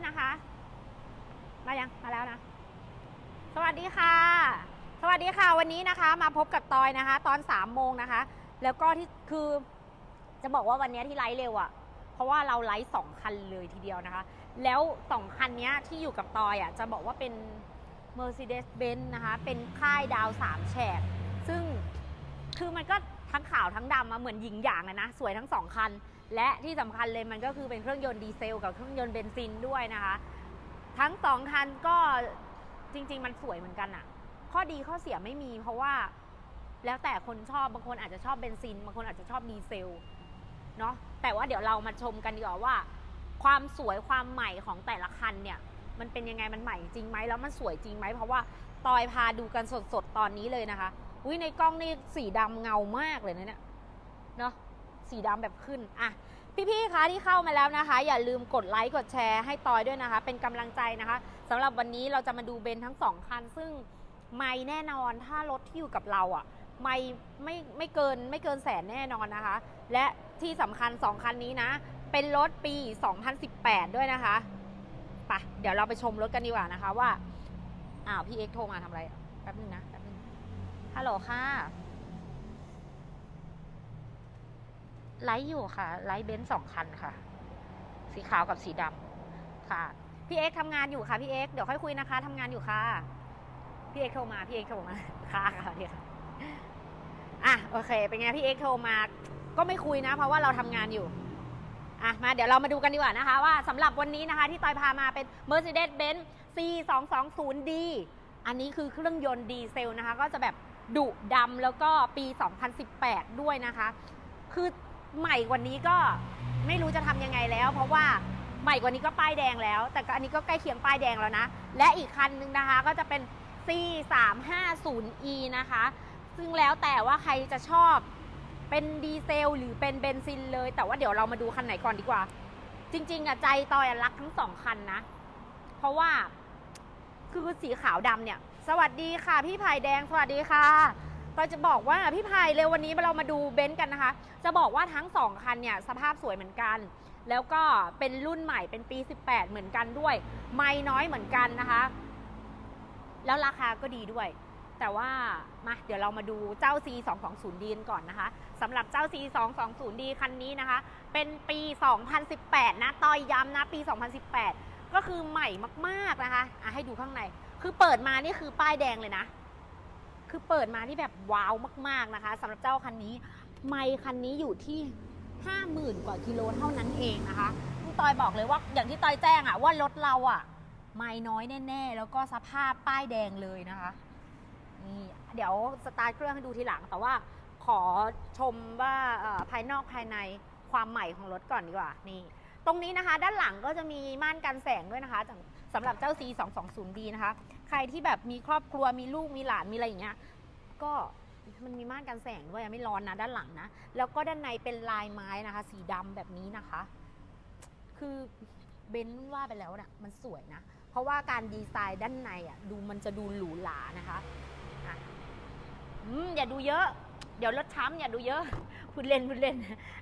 แล้วนะคะ มายังมาแล้วนะ สวัสดีค่ะ สวัสดีค่ะ วันนี้นะคะ มาพบกับตอยนะคะ ตอน3ามโมงนะคะ แล้วก็ที่คือจะบอกว่าวันนี้ที่ไลฟ์เร็วอะ่ะ เพราะว่าเราไลฟ์สองคันเลยทีเดียวนะคะ แล้วสองคันนี้ที่อยู่กับตอยอะ่ะจะบอกว่าเป็น Mercedes-Benz นะคะ เป็นค่ายดาวสามแฉกซึ่งคือมันก็ ทั้งขาวทั้งดำมาเหมือนหญิงหยางอะนะสวยทั้งสองคัน และที่สำคัญเลยมันก็คือเป็นเครื่องยนต์ดีเซล กับเครื่องยนต์เบนซินด้วยนะคะ ทั้งสองคันก็จริง ๆ มันสวยเหมือนกันอะข้อดีข้อเสียไม่มีเพราะว่าแล้วแต่คนชอบบางคนอาจจะชอบเบนซินบางคนอาจจะชอบดีเซลเนาะแต่ว่าเดี๋ยวเรามาชมกันดีกว่าว่า ความสวยความใหม่ของแต่ละคันเนี่ย มันเป็นยังไงมันใหม่จริงไหมแล้วมันสวยจริงไหมเพราะว่าตอยพาดูกันสดๆตอนนี้เลยนะคะ อุ้ยในกล้องนี่สีดำเงามากเลยนะเนี่ยเนาะสีดำแบบขึ้นอะพี่ๆคะที่เข้ามาแล้วนะคะ อย่าลืมกดไลค์กดแชร์ให้ตอยด้วยนะคะ เป็นกำลังใจนะคะสำหรับวันนี้เราจะมาดูเบนทั้งสองคัน ซึ่งไม่แน่นอนถ้ารถที่อยู่กับเราอะ่ะไม่ไม่ไม่เกินไม่เกินแสนแน่นอนนะคะ และที่สำคัญสองคันนี้นะ เป็นรถปี 2018 ด้วยนะคะไปเดี๋ยวเราไปชมรถกันดีกว่านะคะว่า อ้าวพี่เอ็กโทรมาทำอะไร แป๊บนึงนะ ฮัลโหลค่ะ ไลฟ์อยู่ค่ะ ไลฟ์เบนซ์สองคันค่ะ สีขาวกับสีดำค่ะ พี่เอ็กทำงานอยู่ค่ะพี่เอ็กเดี๋ยวค่อยคุยนะคะทำงานอยู่ค่ะ พี่เอ็กโทรมา พี่เอ็กโทรมา ค่ะค่ะเดี๋ยวค่ะอะโอเค เป็นไงพี่เอ็กโทรมา ก็ไม่คุยนะ เพราะว่าเราทำงานอยู่อะมาเดี๋ยวเรามาดูกันดีกว่านะคะ ว่าสำหรับวันนี้นะคะ ที่ตอยพามาเป็น Mercedes-Benz C220D อันนี้คือเครื่องยนต์ดีเซลนะคะ ก็จะแบบ ดุดำแล้วก็ปี 2018 ด้วยนะคะ คือใหม่กว่านี้ก็ไม่รู้จะทำยังไงแล้ว เพราะว่าใหม่กว่านี้ก็ป้ายแดงแล้ว แต่อันนี้ก็ใกล้เคียงป้ายแดงแล้วนะ และอีกคันนึงนะคะก็จะเป็น C350E นะคะ ซึ่งแล้วแต่ว่าใครจะชอบเป็นดีเซลหรือเป็นเบนซินเลย แต่ว่าเดี๋ยวเรามาดูคันไหนก่อนดีกว่า จริง ๆอะใจตอยรักทั้งสองคันนะ เพราะว่าคือสีขาวดำเนี่ย สวัสดีค่ะ พี่ไผ่แดงสวัสดีค่ะตอยจะบอกว่าพี่ไผ่เร็ววันนี้เรามาดูเบนซ์กันนะคะ จะบอกว่าทั้งสองคันเนี่ยสภาพสวยเหมือนกัน แล้วก็เป็นรุ่นใหม่เป็นปี 18 เหมือนกันด้วย ไม่น้อยเหมือนกันนะคะ แล้วราคาก็ดีด้วย แต่ว่ามาเดี๋ยวเรามาดูเจ้า C 2 2 0 D กันก่อนนะคะสำหรับเจ้า C 2 2 0 D คันนี้นะคะ เป็นปี 2018 นะต่อยย้ำนะปี 2018 ก็คือใหม่มากๆนะคะะให้ดูข้างใน คือเปิดมานี่คือป้ายแดงเลยนะ คือเปิดมาที่แบบว้าวมาก ๆนะคะสำหรับเจ้าคันนี้ ไมคันนี้อยู่ที่50,000กว่ากิโลเท่านั้นเองนะคะที่ตอยบอกเลยว่าอย่างที่ตอยแจ้งอะว่ารถเราอะไม่น้อยแน่ ๆ แล้วก็สภาพป้ายแดงเลยนะคะนี่เดี๋ยวสตาร์ทเครื่องให้ดูทีหลัง แต่ว่าขอชมว่าภายนอกภายในความใหม่ของรถก่อนดีกว่านี่ ตรงนี้นะคะ ด้านหลังก็จะมีม่านกันแสงด้วยนะคะ สำหรับเจ้า C 2 2 0 D นะคะ ใครที่แบบมีครอบครัวมีลูกมีหลานมีอะไรอย่างเงี้ยก็มันมีม่านกันแสงด้วยไม่ร้อนนะด้านหลังนะ แล้วก็ด้านในเป็นลายไม้นะคะ สีดำแบบนี้นะคะ คือเบนว่าไปแล้วน่ะมันสวยนะ เพราะว่าการดีไซน์ด้านในอะดูมันจะดูหรูหรานะคะอะอืมอย่าดูเยอะ เดี๋ยวรถช้ำอย่าดูเยอะพูดเล่นพูดเล่น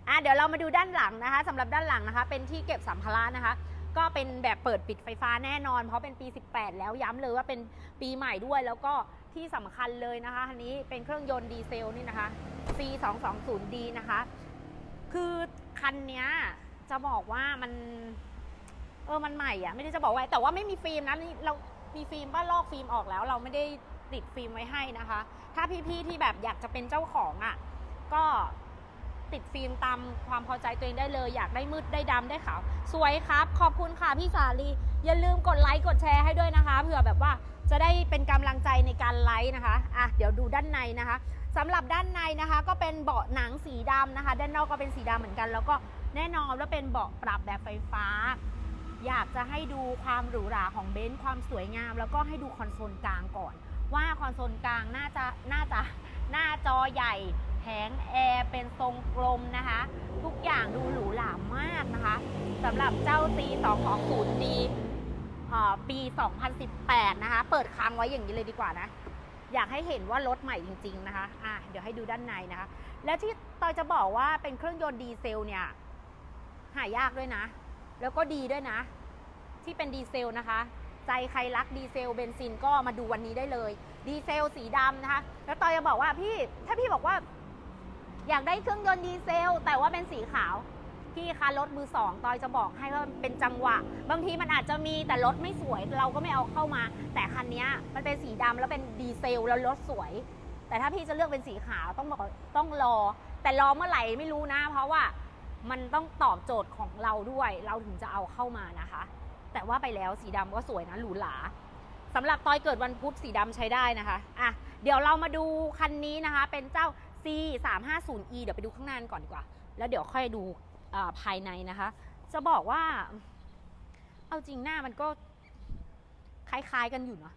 อะเดี๋ยวเรามาดูด้านหลังนะคะสำหรับด้านหลังนะคะ เป็นที่เก็บสัมภาระนะคะ ก็เป็นแบบเปิดปิดไฟฟ้าแน่นอน เพราะเป็นปี 18 แล้วย้ำเลยว่าเป็นปีใหม่ด้วย แล้วก็ที่สำคัญเลยนะคะอันนี้เป็นเครื่องยนต์ดีเซลนี่นะคะ C 2 2 0 D นะคะ คือคันเนี้ยจะบอกว่ามัน เออมันใหม่อะไม่ได้จะบอกว่าแต่ว่าไม่มีฟิล์มนะนี่เรามีฟิล์มบ้าลอกฟิล์มออกแล้ว เราไม่ได้ติดฟิล์มไว้ให้นะคะ ถ้าพี่ๆที่แบบอยากจะเป็นเจ้าของอะก็ ติดฟิล์มตามความพอใจตัวเองได้เลย อยากได้มืดได้ดำได้ขาว สวยครับ ขอบคุณค่ะพี่สาลีอย่าลืมกดไลค์กดแชร์ให้ด้วยนะคะเผื่อแบบว่าจะได้เป็นกำลังใจในการไลค์นะคะอะเดี๋ยวดูด้านในนะคะสำหรับด้านในนะคะก็เป็นเบาะหนังสีดำนะคะ ด้านนอกก็เป็นสีดำเหมือนกัน แล้วก็แน่นอนว่าเป็นเบาะปรับแบบไฟฟ้า อยากจะให้ดูความหรูหราของเบนซ์ความสวยงาม แล้วก็ให้ดูคอนโซลกลางก่อน ว่าคอนโซลกลางน่าจะน่าจะหน้าจอใหญ่ ผงแอร์เป็นทรงกลมนะคะ ทุกอย่างดูหรูหรามากนะคะสำหรับเจ้า C 2 2 0 D อ่าปี 2018 นะคะ เปิดค้างไว้อย่างนี้เลยดีกว่านะ อยากให้เห็นว่ารถใหม่จริง ๆ นะคะ อะ เดี๋ยวให้ดูด้านในนะคะ แล้วที่ตอยจะบอกว่าเป็นเครื่องยนต์ดีเซลเนี่ย หายากด้วยนะ แล้วก็ดีด้วยนะ ที่เป็นดีเซลนะคะ ใจใครรักดีเซลเบนซินก็มาดูวันนี้ได้เลย ดีเซลสีดำนะคะ แล้วตอยจะบอกว่าพี่ ถ้าพี่บอกว่า อยากได้เครื่องยนต์ดีเซล แต่ว่าเป็นสีขาวพี่คะรถมือสองตอยจะบอกให้ว่าเป็นจังหวะ บางทีมันอาจจะมีแต่รถไม่สวยเราก็ไม่เอาเข้ามา แต่คันนี้มันเป็นสีดำแล้วเป็นดีเซลแล้วรถสวย แต่ถ้าพี่จะเลือกเป็นสีขาวต้องบอกต้องรอ แต่รอเมื่อไหร่ไม่รู้นะ เพราะว่ามันต้องตอบโจทย์ของเราด้วย เราถึงจะเอาเข้ามานะคะ แต่ว่าไปแล้วสีดำก็สวยนะหรูหราสำหรับตอยเกิดวันพุธสีดำใช้ได้นะคะอะเดี๋ยวเรามาดูคันนี้นะคะ เป็นเจ้า C 3 5 0 E เดี๋ยวไปดูข้างหน้ากันก่อนดีกว่า แล้วเดี๋ยวค่อยดูภายในนะคะ จะบอกว่า เอาจริงหน้ามันก็คล้ายๆกันอยู่เนาะ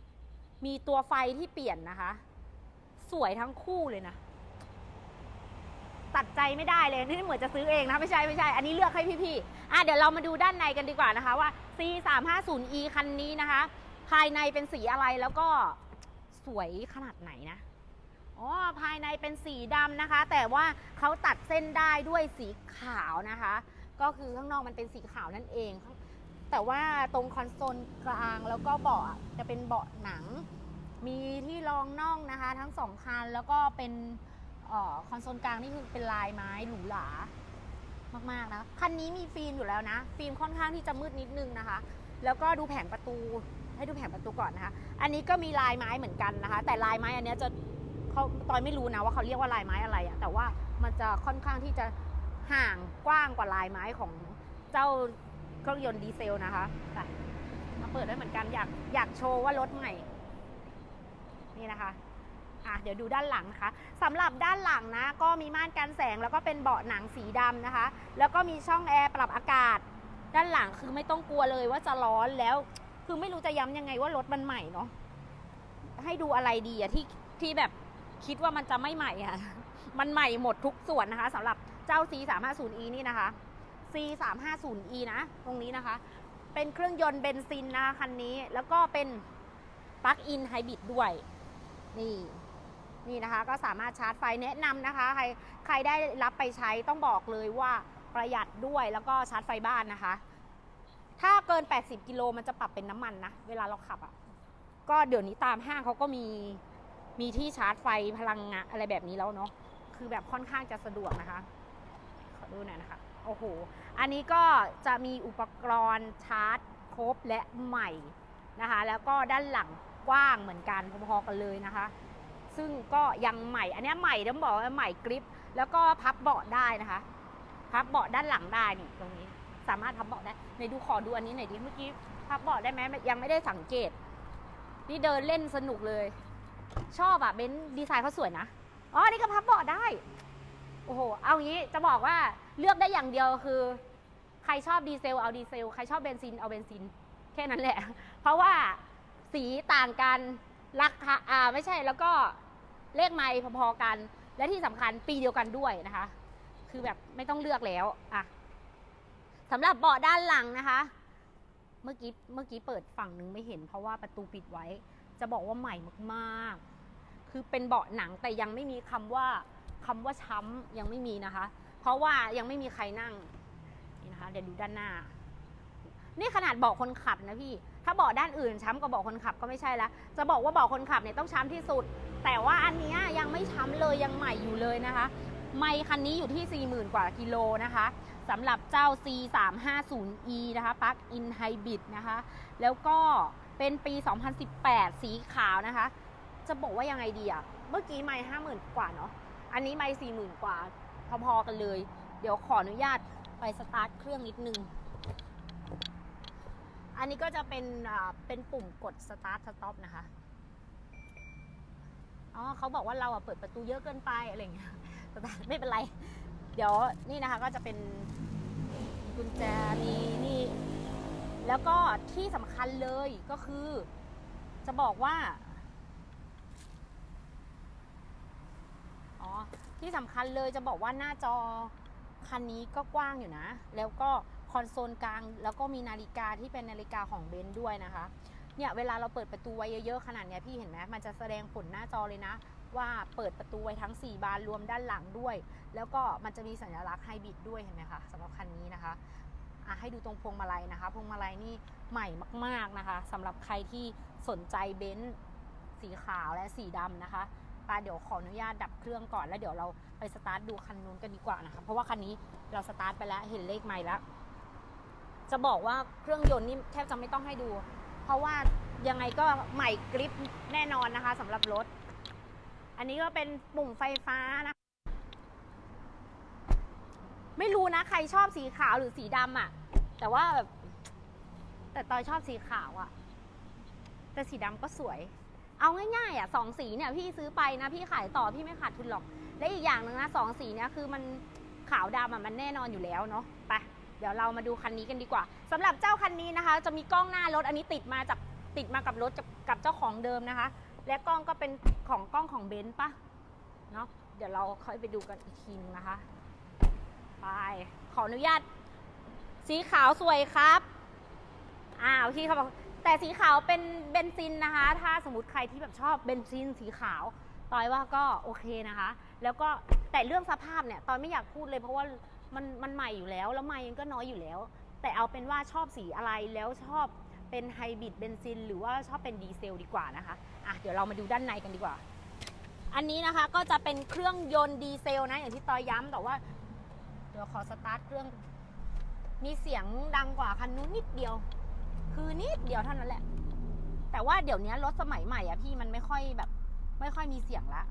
มีตัวไฟที่เปลี่ยนนะคะ สวยทั้งคู่เลยนะ ตัดใจไม่ได้เลย นี่เหมือนจะซื้อเองนะ ไม่ใช่ไม่ใช่ อันนี้เลือกให้พี่ๆ อะเดี๋ยวเรามาดูด้านในกันดีกว่านะคะว่า C 3 5 0 E คันนี้นะคะ ภายในเป็นสีอะไรแล้วก็สวยขนาดไหนนะ อ๋อภายในเป็นสีดำนะคะ แต่ว่าเขาตัดเส้นได้ด้วยสีขาวนะคะ ก็คือข้างนอกมันเป็นสีขาวนั่นเอง แต่ว่าตรงคอนโซลกลางแล้วก็เบาะจะเป็นเบาะหนัง มีที่รองน่องนะคะ ทั้งสองคันแล้วก็เป็นออคอนโซลกลางนี่คือเป็นลายไม้หรูหรามากๆนะคันนี้มีฟิล์มอยู่แล้วนะ ฟิล์มค่อนข้างที่จะมืดนิดนึงนะคะ แล้วก็ดูแผงประตูให้ดูแผงประตูก่อนนะคะ อันนี้ก็มีลายไม้เหมือนกันนะคะ แต่ลายไม้อันเนี้ยจะ เขาตอยไม่รู้นะว่าเขาเรียกว่าลายไม้อะไรอะแต่ว่ามันจะค่อนข้างที่จะห่างกว้างกว่าลายไม้ของเจ้าเครื่องยนต์ดีเซลนะคะมาเปิดด้วยเหมือนกันอยากอยากโชว์ว่ารถใหม่ นี่นะคะอะเดี๋ยวดูด้านหลังนะคะสำหรับด้านหลังนะ ก็มีม่านกันแสงแล้วก็เป็นเบาะหนังสีดำนะคะ แล้วก็มีช่องแอร์ปรับอากาศ ด้านหลังคือไม่ต้องกลัวเลยว่าจะร้อนแล้ว คือไม่รู้จะย้ำยังไงว่ารถมันใหม่เนาะให้ดูอะไรดีอะที่ที่แบบ คิดว่ามันจะไม่ใหม่อะมันใหม่หมดทุกส่วนนะคะสำหรับเจ้า C 3 5 0 E นี่นะคะ C 3 5 0 E นะ ตรงนี้นะคะ เป็นเครื่องยนต์เบนซินนะคะคันนี้ แล้วก็เป็นปลั๊กอินไฮบริดด้วย นี่ นี่นะคะก็สามารถชาร์จไฟแนะนำนะคะ ใครใครได้รับไปใช้ต้องบอกเลยว่าประหยัดด้วยแล้วก็ชาร์จไฟบ้านนะคะ ถ้าเกิน 80 กิโลมันจะปรับเป็นน้ำมันนะ เวลาเราขับอะ่ะ ก็เดี๋ยวนี้ตามห้างเขาก็มี มีที่ชาร์จไฟพลังงานอะไรแบบนี้แล้วเนาะคือแบบค่อนข้างจะสะดวกนะคะ ขอดูหน่อยนะคะ โอ้โห อันนี้ก็จะมีอุปกรณ์ชาร์จครบและใหม่นะคะ แล้วก็ด้านหลังกว้างเหมือนกันพอๆกันเลยนะคะ ซึ่งก็ยังใหม่ อันนี้ใหม่ต้องบอกว่าใหม่กริป แล้วก็พับเบาะได้นะคะ พับเบาะด้านหลังได้นี่ตรงนี้ สามารถพับเบาะได้ในดูขอดูอันนี้หน่อยดิ เมื่อกี้พับเบาะได้ไหมยังไม่ได้สังเกต นี่เดินเล่นสนุกเลย ชอบอะเบนซ์ดีไซน์เขาสวยนะ อ๋อ นี่ก็พับเบาะได้ โอ้โห เอางี้จะบอกว่าเลือกได้อย่างเดียวคือ ใครชอบดีเซลเอาดีเซล ใครชอบเบนซินเอาเบนซิน แค่นั้นแหละ เพราะว่าสีต่างกันราคาอ่าไม่ใช่แล้วก็เลขไมล์พอๆกัน และที่สำคัญปีเดียวกันด้วยนะคะ คือแบบไม่ต้องเลือกแล้วอะสำหรับเบาะด้านหลังนะคะ เมื่อกี้เมื่อกี้เปิดฝั่งนึงไม่เห็นเพราะว่าประตูปิดไว้ จะบอกว่าใหม่มากๆ คือเป็นเบาะหนังแต่ยังไม่มีคำว่าคำว่าช้ำยังไม่มีนะคะ เพราะว่ายังไม่มีใครนั่งนี่นะคะ เดี๋ยวดูด้านหน้า นี่ขนาดเบาะคนขับนะพี่ ถ้าเบาะด้านอื่นช้ำกว่าเบาะคนขับก็ไม่ใช่ละจะบอกว่าเบาะคนขับเนี่ยต้องช้ำที่สุด แต่ว่าอันนี้ยยังไม่ช้ำเลยยังใหม่อยู่เลยนะคะ ไม่คันนี้อยู่ที่ 40,000 กว่ากิโลนะคะสำหรับเจ้า C 3 5 0 E นะคะปลั๊กอินไฮบริดนะคะ แล้วก็ เป็นปี 2018 สีขาวนะคะ จะบอกว่ายังไงดีอะเมื่อกี้ไม่ห้าหมื่นกว่าเนาะ อันนี้ไม่สี่หมื่นกว่า พอๆกันเลย เดี๋ยวขออนุญาตไปสตาร์ทเครื่องนิดนึง อันนี้ก็จะเป็นเป็นปุ่มกดสตาร์ทสต็อปนะคะ อ๋อเขาบอกว่าเราอะเปิดประตูเยอะเกินไปอะไรเงี้ยไม่เป็นไร เดี๋ยวนี่นะคะก็จะเป็นกุญแจนี่นี่ แล้วก็ที่สำคัญเลยก็คือ จะบอกว่าอ๋อที่สำคัญเลยจะบอกว่าหน้าจอคันนี้ก็กว้างอยู่นะ แล้วก็คอนโซลกลาง แล้วก็มีนาฬิกาที่เป็นนาฬิกาของเบนซ์ด้วยนะคะ เนี่ยเวลาเราเปิดประตูไว้เยอะๆขนาดเนี้ยพี่เห็นไหมมันจะแสดงผลหน้าจอเลยนะ ว่าเปิดประตูไว้ทั้ง 4 บานรวมด้านหลังด้วย แล้วก็มันจะมีสัญลักษณ์ไฮบริดด้วยเห็นไหมคะสำหรับคันนี้นะคะ อะให้ดูตรงพวงมาลัยนะคะ พวงมาลัยนี่ใหม่มาก ๆนะคะสำหรับใครที่สนใจเบนซ์สีขาวและสีดำนะคะปาเดี๋ยวขออนุญาตดับเครื่องก่อนแล้วเดี๋ยวเราไปสตาร์ทดูคันนู้นกันดีกว่านะคะ เพราะว่าคันนี้เราสตาร์ทไปแล้วเห็นเลขใหม่แล้ว จะบอกว่าเครื่องยนต์นี่แทบจะไม่ต้องให้ดู เพราะว่ายังไงก็ใหม่กริปแน่นอนนะคะสำหรับรถ อันนี้ก็เป็นปุ่มไฟฟ้านะ ไม่รู้นะใครชอบสีขาวหรือสีดำอะ่ะ แต่ว่าแบบ แต่ตอยชอบสีขาวอะ่ะ แต่สีดำก็สวย เอาง่ายๆอะ่ะสองสีเนี่ยพี่ซื้อไปนะ พี่ขายต่อพี่ไม่ขาดทุนหรอก และอีกอย่างหนึ่งนะสองสีเนี่ยคือมันขาวดำอะมันแน่นอนอยู่แล้วเนาะไปเดี๋ยวเรามาดูคันนี้กันดีกว่าสำหรับเจ้าคันนี้นะคะ จะมีกล้องหน้ารถอันนี้ติดมาจากติดมากับรถกับกับเจ้าของเดิมนะคะ และกล้องก็เป็นของกล้องของเบนซ์ปะเนาะเดี๋ยวเราค่อยไปดูกันอีกทีนึงนะคะ ไป ขออนุญาต สีขาวสวยครับอ้าวพี่เขาบอกแต่สีขาวเป็นเบนซินนะคะ ถ้าสมมติใครที่แบบชอบเบนซินสีขาวตอยว่าก็โอเคนะคะ แล้วก็แต่เรื่องสภาพเนี่ยตอยไม่อยากพูดเลยเพราะว่ามันมันใหม่อยู่แล้ว แล้วไมค์ก็น้อยอยู่แล้ว แต่เอาเป็นว่าชอบสีอะไรแล้วชอบเป็นไฮบริดเบนซินหรือว่าชอบเป็นดีเซลดีกว่านะคะอะเดี๋ยวเรามาดูด้านในกันดีกว่า อันนี้นะคะก็จะเป็นเครื่องยนต์ดีเซลนะอย่างที่ตอยย้ำแต่ว่า ดี๋ยวขอสตาร์ทเครื่อง มีเสียงดังกว่าคันนู้นนิดเดียว คือนิดเดียวเท่านั้นแหละ แต่ว่าเดี๋ยวนี้รถสมัยใหม่อะพี่มันไม่ค่อยแบบ ไม่ค่อยมีเสียงละ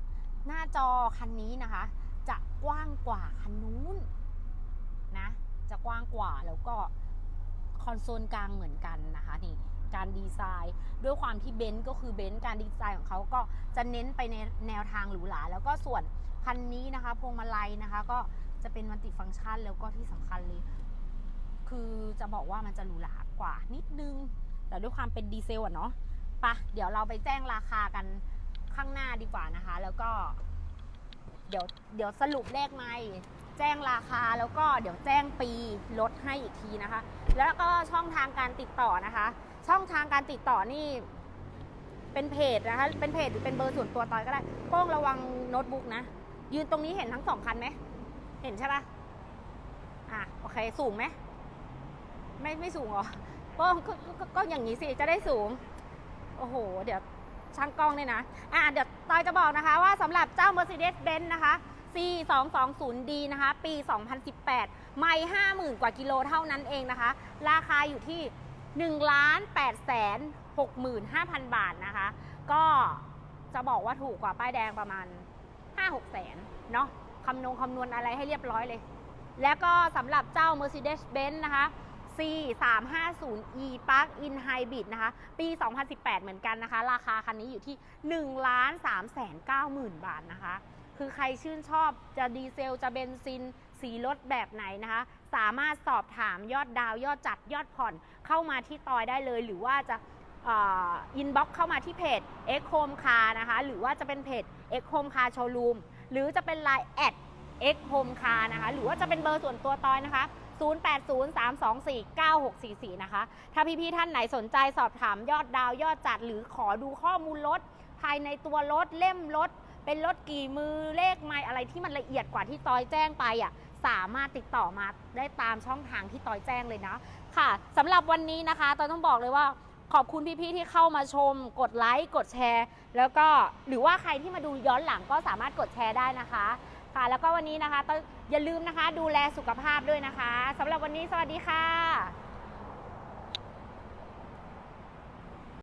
หน้าจอคันนี้นะคะ จะกว้างกว่าคันนู้นนะ จะกว้างกว่าแล้วก็คอนโซลกลางเหมือนกันนะคะนี่การดีไซน์ด้วยความที่เบนซ์ก็คือเบนซ์การดีไซน์ของเขาก็จะเน้นไปในแนวทางหรูหราแล้วก็ส่วนคันนี้นะคะพวงมาลัยนะคะ ก็ จะเป็นมัลติฟังก์ชันแล้วก็ที่สำคัญเลย คือจะบอกว่ามันจะหรูหรากว่านิดนึง แต่ด้วยความเป็นดีเซลอะเนาะปะเดี๋ยวเราไปแจ้งราคากันข้างหน้าดีกว่านะคะ แล้วก็ เดี๋ยวเดี๋ยวสรุปเลขไม่แจ้งราคาแล้วก็เดี๋ยวแจ้งปีลดให้อีกทีนะคะ แล้วก็ช่องทางการติดต่อนะคะ ช่องทางการติดต่อนี่ เป็นเพจนะคะ เป็นเพจหรือเป็นเบอร์ส่วนตัวตอยก็ได้โป้งระวังโน้ตบุ๊กนะ ยืนตรงนี้เห็นทั้งสองคันไหม เห็นใช่ปะอะโอเคสูงไหมไม่ไม่สูงเหรอก็ก็อย่างนี้สิจะได้สูง โอ้โห เดี๋ยวช่างกล้องเนี่ยนะ อะเดี๋ยวตอยจะบอกนะคะว่าสำหรับเจ้า Mercedes-Benz นะคะ C 2 2 0 D นะคะ ปี 2018 ไม่ 50,000 กว่ากิโลเท่านั้นเองนะคะ ราคาอยู่ที่1ล้าน8แสน65,000 บาทนะคะ ก็จะบอกว่าถูกกว่าป้ายแดงประมาณ 5-6แสนเนาะ คำนวณคำนวณอะไรให้เรียบร้อยเลย แล้วก็สำหรับเจ้า Mercedes-Benz นะคะ C 3 5 0 E Plug-in Hybrid นะคะ ปี 2018 เหมือนกันนะคะ ราคาคันนี้อยู่ที่1ล้าน3แสน9หมื่นบาทนะคะ คือใครชื่นชอบจะดีเซลจะเบนซิน สีรถแบบไหนนะคะ สามารถสอบถามยอดดาว ยอดจัดยอดผ่อนเข้ามาที่ตอยได้เลย หรือว่าจะอินบ็อกเข้ามาที่เพจ X Home Car นะคะ หรือว่าจะเป็นเพจ X Home Car Showroom หรือจะเป็น Line แอด X Home Car นะคะ หรือว่าจะเป็นเบอร์ส่วนตัวตอยนะคะ 0803249644 นะคะ ถ้าพี่ๆท่านไหนสนใจสอบถามยอดดาวยอดจัด หรือขอดูข้อมูลรถ ภายในตัวรถเล่มรถ เป็นรถกี่มือเลขไมล์อะไรที่มันละเอียดกว่าที่ตอยแจ้งไปอะสามารถติดต่อมาได้ตามช่องทางที่ตอยแจ้งเลยนะค่ะสำหรับวันนี้นะคะตอยต้องบอกเลยว่า ขอบคุณพี่ๆที่เข้ามาชม กดไลค์กดแชร์ แล้วก็หรือว่าใครที่มาดูย้อนหลังก็สามารถกดแชร์ได้นะคะค่ะแล้วก็วันนี้นะคะต้องอย่าลืมนะคะ ดูแลสุขภาพด้วยนะคะสำหรับวันนี้สวัสดีค่ะ